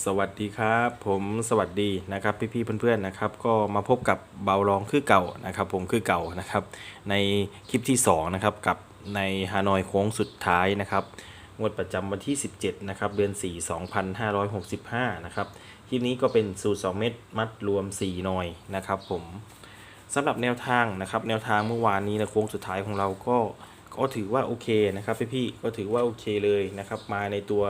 สวัสดีครับ ผมสวัสดีนะครับพี่ๆเพื่อนๆนะครับ ก็มาพบกับเบาลองคือเก่านะครับ ผมคือเก่านะครับ ในคลิปที่2นะครับกับในฮานอยโค้งสุดท้ายนะครับงวดประจำวันที่ 17นะครับเดือน 4 2565นะครับคลิปนี้ก็เป็นสูตร 2 เม็ดมัดรวม 4 หน่อยนะครับ ผมสำหรับแนวทางนะครับ แนวทางเมื่อวานนี้นะโค้งสุดท้ายของเราก็ก็ถือว่าโอเคนะครับพี่ๆก็ถือว่าโอเคเลยนะครับ มาในตัว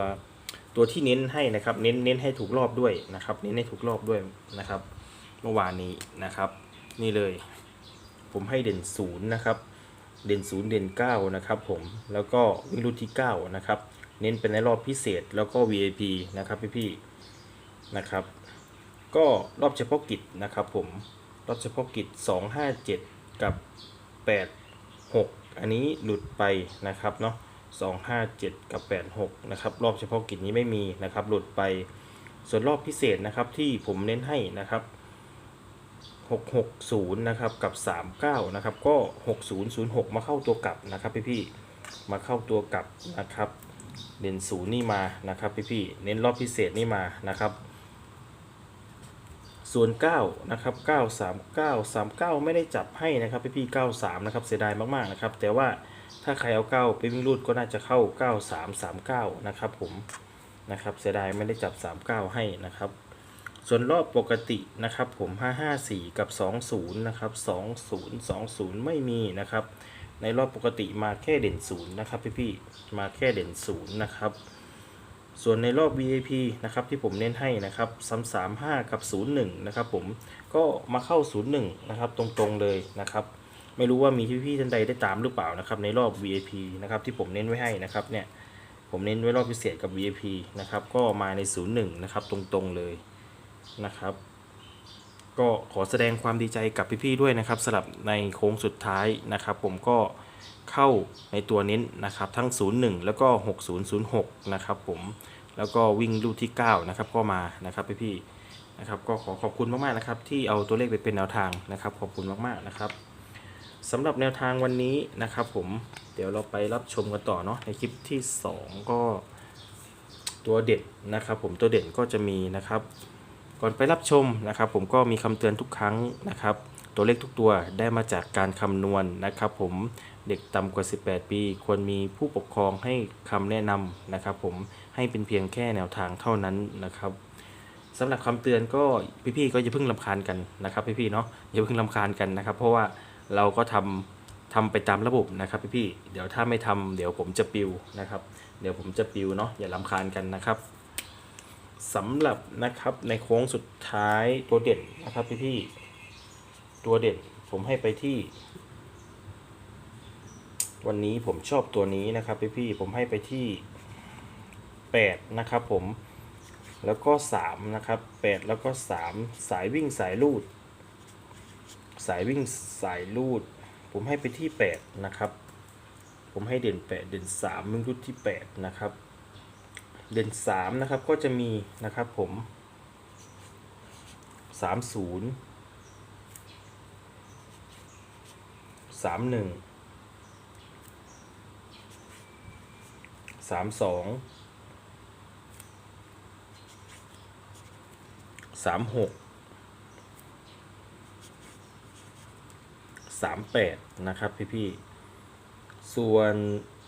ตัวที่เน้นให้นะครับเน้นเน้นให้ถูกรอบด้วยนะครับ เน้นให้ถูกรอบด้วยนะครับ เมื่อวานนี้นะครับ นี่เลย ผมให้เด่นศูนย์นะครับ เด่นศูนย์เด่นเก้านะครับ ผมแล้วก็วิ่งรุ่นที่เก้านะครับ เน้นเป็นในรอบพิเศษแล้วก็ VIP นะครับพี่ๆนะครับ ก็รอบเฉพาะกิจนะครับ ผมรอบเฉพาะกิจ 257 กับ 86 อันนี้หลุดไปนะครับเนาะ 257 กับ 86 นะครับ รอบเฉพาะกิจนี้ไม่มีนะครับ หลุดไป ส่วนรอบพิเศษนะครับที่ผมเน้นให้นะครับ 660 นะครับ กับ 39 นะครับ ก็ 6006 มาเข้าตัวกลับนะครับพี่ๆมาเข้าตัวกลับนะครับเด่นศูนย์นี่มานะครับพี่ๆเน้นรอบพิเศษนี่มานะครับ ส่วน9นะครับ939 39 ไม่ได้จับให้นะครับพี่ๆ93 นะครับ เสียดายมากๆนะครับ แต่ว่า ถ้าใครเอา9ไปวิ่งรูดก็น่าจะเข้า9339นะครับผมนะครับเสียดายไม่ได้จับ39ให้นะครับ ส่วนรอบปกตินะครับผม554กับ20นะครับ20 20ไม่มีนะครับ ในรอบปกติมาแค่เด่นศูนย์นะครับพี่ๆมาแค่เด่นศูนย์นะครับส่วนในรอบ VIP นะครับที่ผมเน้นให้นะครับ335 กับ 01 นะครับผมก็มาเข้า 01 นะครับตรงๆเลยนะครับ ไม่รู้ว่ามีพี่ๆท่านใดได้ตามหรือเปล่านะครับในรอบ VIP นะครับที่ผมเน้นไว้ให้นะครับเนี่ยผมเน้นไว้รอบพิเศษกับ VIP นะครับก็มาใน 01 นะครับตรงๆเลยนะครับ ก็ขอแสดงความดีใจกับพี่ๆด้วยนะครับสำหรับในโค้งสุดท้ายนะครับ ผมก็เข้าในตัวเน้นนะครับทั้ง 01 แล้วก็ 6006 นะครับผมแล้วก็วิ่งลูกที่ 9 นะครับก็มานะครับพี่ๆนะครับก็ขอขอบคุณมากๆนะครับที่เอาตัวเลขไปเป็นแนวทางนะครับ ขอบคุณมากๆนะครับ สำหรับแนวทางวันนี้นะครับผมเดี๋ยวเราไปรับชมกันต่อเนาะในคลิปที่ 2 ก็ตัวเด็ดนะครับ ผมตัวเด่นก็จะมีนะครับ ก่อนไปรับชมนะครับ ผมก็มีคำเตือนทุกครั้งนะครับ ตัวเลขทุกตัวได้มาจากการคำนวณนะครับ ผมเด็กต่ำกว่า 18 ปี ควรมีผู้ปกครองให้คำแนะนำนะครับ ผมให้เป็นเพียงแค่แนวทางเท่านั้นนะครับสำหรับคำเตือนก็พี่ๆก็อย่าเพิ่งลำคาญกันนะครับ พี่ๆเนาะอย่าเพิ่งลำคาญกันนะครับ เพราะว่า เราก็ทำทำไปตามระบบนะครับพี่ๆเดี๋ยวถ้าไม่ทำเดี๋ยวผมจะปิวนะครับ เดี๋ยวผมจะปิวเนาะอย่าลำคาญกันนะครับสำหรับนะครับในโค้งสุดท้ายตัวเด่นนะครับพี่พี่ๆตัวเด่นผมให้ไปที่ วันนี้ผมชอบตัวนี้นะครับพี่พี่ๆผมให้ไปที่แปดนะครับผมแล้วก็สามนะครับแปดแล้วก็สามสายวิ่งสายลูด สายวิ่งสายลูด ผมให้ไปที่แปดนะครับ ผมให้เด่นแปดเด่นสามมึงรุดที่แปดนะครับ เด่นสามนะครับก็จะมีนะครับผมสามศู นย์สามหนึ่งสามสองสามหกสามแปดนะครับพี่ๆ ส่วน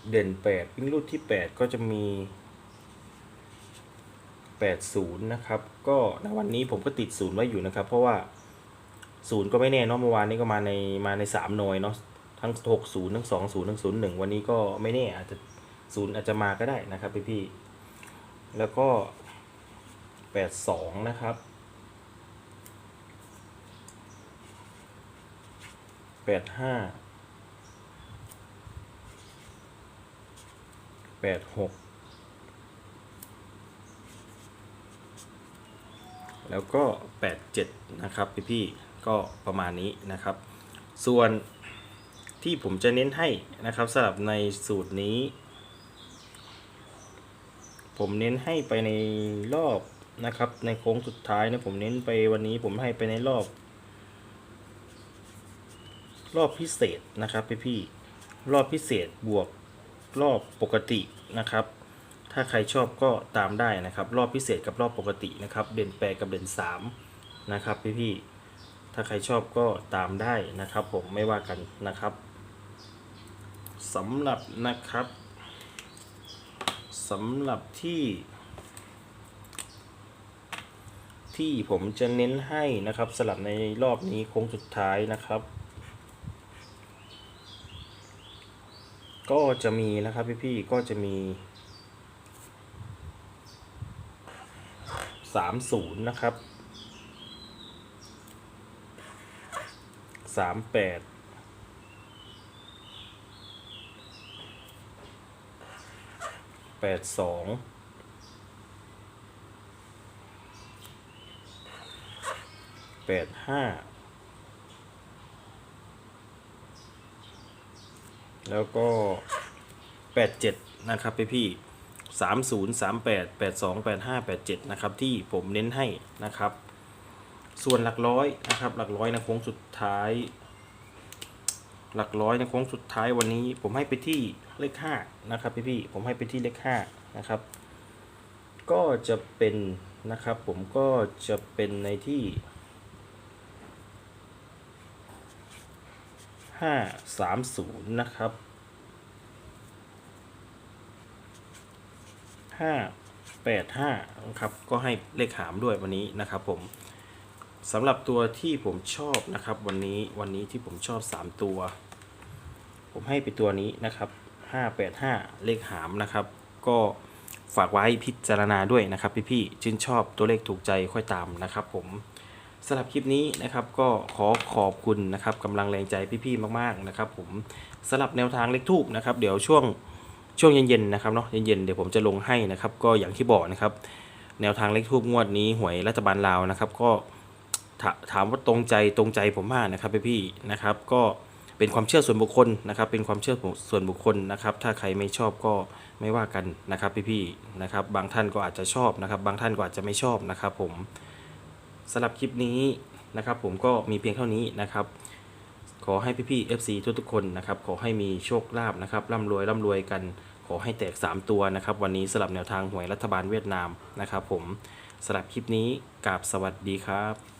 เด่นแปดวิ่งรูดที่แปดก็จะมี 80 นะครับ ก็ในวันนี้ผมก็ติดศูนย์ไว้อยู่นะครับ เพราะว่าศูนย์ก็ไม่แน่เนาะเมื่อวานนี้ก็มาในมาในสามหน่วยเนาะทั้ง 60 ทั้ง 20 ทั้ง 01 วันนี้ก็ไม่แน่อาจจะศูนย์อาจจะมาก็ได้นะครับพี่พี่ๆแล้วก็ 82 นะครับ 85 86แปดหกแล้วก็ 87 นะครับพี่ๆก็ประมาณนี้นะครับ ส่วนที่ผมจะเน้นให้นะครับสำหรับในสูตรนี้ ผมเน้นให้ไปในรอบนะครับ ในโค้งสุดท้ายนะผมเน้นไปวันนี้ผมให้ไปในรอบ รอบพิเศษนะครับพี่ๆรอบพิเศษบวกรอบปกตินะครับ ถ้าใครชอบก็ตามได้นะครับ รอบพิเศษกับรอบปกตินะครับ เด่นแปดกับเด่นสามนะครับพี่ๆถ้าใครชอบก็ตามได้นะครับ ผมไม่ว่ากันนะครับสำหรับนะครับสำหรับที่ ที่ผมจะเน้นให้นะครับสลับในรอบนี้โค้งสุดท้ายนะครับ ก็จะมีนะครับพี่ๆก็จะมีสามศูนย์นะครับสามแปดแปดสองแปดห้า แล้วก็แปดเจ็ดนะครับพี่พี่สามศูนย์สามแปดแปดสองแปดห้าแปดเจ็ดนะครับที่ผมเน้นให้นะครับ ส่วนหลักร้อยนะครับ หลักร้อยในโค้งสุดท้าย หลักร้อยในโค้งสุดท้ายวันนี้ผมให้ไปที่เลขห้านะครับพี่พี่ผมให้ไปที่เลขห้านะครับ ก็จะเป็นนะครับผมก็จะเป็นในที่ ห้าสามศูนย์นะครับห้าแปดห้าครับ ก็ให้เลขหามด้วยวันนี้นะครับผมสำหรับตัวที่ผมชอบนะครับ วันนี้วันนี้ที่ผมชอบ 3 ตัว ผมให้ไปตัวนี้นะครับ 585 เลขหามนะครับ ก็ฝากไว้พิจารณาด้วยนะครับ พี่ๆชื่นชอบตัวเลขถูกใจค่อยตามนะครับผม สำหรับคลิปนี้นะครับก็ขอขอบคุณนะครับกำลังแรงใจพี่ๆมากๆนะครับ ผมสำหรับแนวทางเลขทูบนะครับเดี๋ยวช่วงช่วงเย็นๆนะครับเนาะเย็นๆเดี๋ยวผมจะลงให้นะครับ ก็อย่างที่บอกนะครับ แนวทางเลขทูบงวดนี้หวยรัฐบาลลาวนะครับ ก็ถาถามว่าตรงใจตรงใจผมมากนะครับพี่ๆนะครับ ก็เป็นความเชื่อส่วนบุคคลนะครับ เป็นความเชื่อส่วนบุคคลนะครับ ถ้าใครไม่ชอบก็ไม่ว่ากันนะครับพี่ๆนะครับ บางท่านก็อาจจะชอบนะครับ บางท่านก็อาจจะไม่ชอบนะครับ ผม สำหรับคลิปนี้นะครับผมก็มีเพียงเท่านี้นะครับ ขอให้พี่ๆ FC ทุกๆคนนะครับขอให้มีโชคลาภนะครับร่ำรวยร่ำรวยกัน ขอให้แตก 3 ตัวนะครับ วันนี้สลับแนวทางหวยรัฐบาลเวียดนามนะครับผมสำหรับคลิปนี้กราบสวัสดีครับ